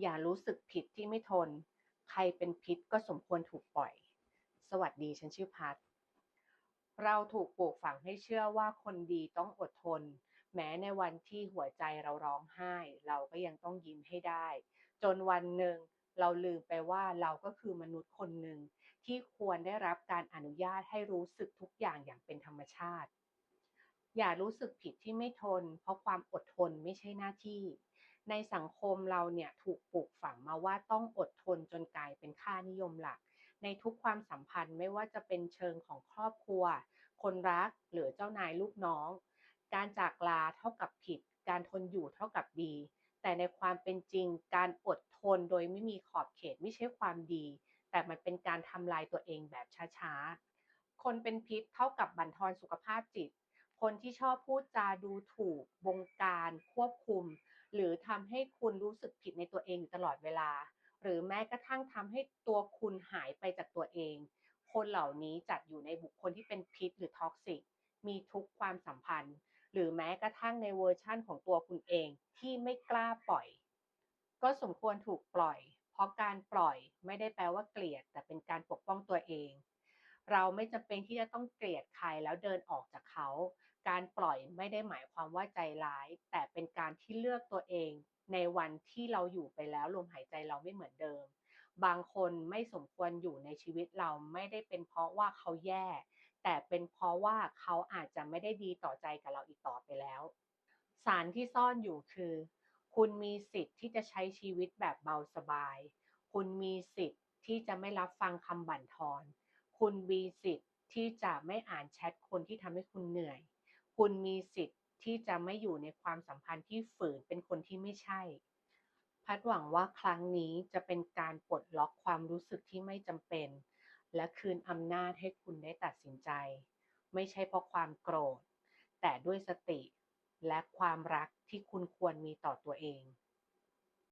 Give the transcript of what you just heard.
อย่ารู้สึกผิดที่ไม่ทน ใครเป็นพิษก็สมควรถูกปล่อย สวัสดีฉันชื่อพัทเราถูกปลูกฝังให้เชื่อว่าคนดีต้องอดทน แม้ในวันที่หัวใจเราร้องไห้ เราก็ยังต้องยิ้มให้ได้ จนวันหนึ่งเราลืมไปว่าเราก็คือมนุษย์คนหนึ่งที่ควรได้รับการอนุญาตให้รู้สึกทุกอย่างอย่างเป็นธรรมชาติ อย่ารู้สึกผิดที่ไม่ทน เพราะความอดทนไม่ใช่หน้าที่ ในสังคมเราเนี่ยถูกปลูกฝังมาว่าต้องอดทนจนกลายเป็นค่านิยมหลัก ในทุกความสัมพันธ์ไม่ว่าจะเป็นเชิงของครอบครัว คนรักหรือเจ้านายลูกน้อง การจากลาเท่ากับผิด การทนอยู่เท่ากับดี แต่ในความเป็นจริงการอดทนโดยไม่มีขอบเขตไม่ใช่ความดี แต่มันเป็นการทำลายตัวเองแบบช้าๆ คนเป็นพิษเท่ากับบั่นทอนสุขภาพจิต คนที่ชอบพูดจาดูถูกบงการ ควบคุม หรือทำให้คุณรู้สึกผิดในตัวเองอยู่ตลอดเวลา หรือแม้กระทั่งทำให้ตัวคุณหายไปจากตัวเอง คนเหล่านี้จัดอยู่ในบุคคลที่เป็นพิษหรือท็อกซิกมีทุกความสัมพันธ์ หรือแม้กระทั่งในเวอร์ชั่นของตัวคุณเองที่ไม่กล้าปล่อย ก็สมควรถูกปล่อย เพราะการปล่อยไม่ได้แปลว่าเกลียด แต่เป็นการปกป้องตัวเอง เราไม่จำเป็นที่จะต้องเกลียดใครแล้วเดินออกจากเขา การปล่อยไม่ได้หมายความว่าใจร้าย แต่เป็นการที่เลือกตัวเอง ในวันที่เราอยู่ไปแล้วลมหายใจเราไม่เหมือนเดิม บางคนไม่สมควรอยู่ในชีวิตเราไม่ได้เป็นเพราะว่าเขาแย่ แต่เป็นเพราะว่าเขาอาจจะไม่ได้ดีต่อใจกับเราอีกต่อไปแล้ว สารที่ซ่อนอยู่คือ คุณมีสิทธิ์ที่จะใช้ชีวิตแบบเบาสบาย คุณมีสิทธิ์ที่จะไม่รับฟังคำบั่นทอน คุณมีสิทธิ์ที่จะไม่อ่านแชทคนที่ทำให้คุณเหนื่อย คุณมีสิทธิ์ที่จะไม่อยู่ในความสัมพันธ์ที่ฝืนเป็นคนที่ไม่ใช่ พัดหวังว่าครั้งนี้จะเป็นการปลดล็อกความรู้สึกที่ไม่จำเป็น และคืนอำนาจให้คุณได้ตัดสินใจ ไม่ใช่เพราะความโกรธ แต่ด้วยสติและความรักที่คุณควรมีต่อตัวเอง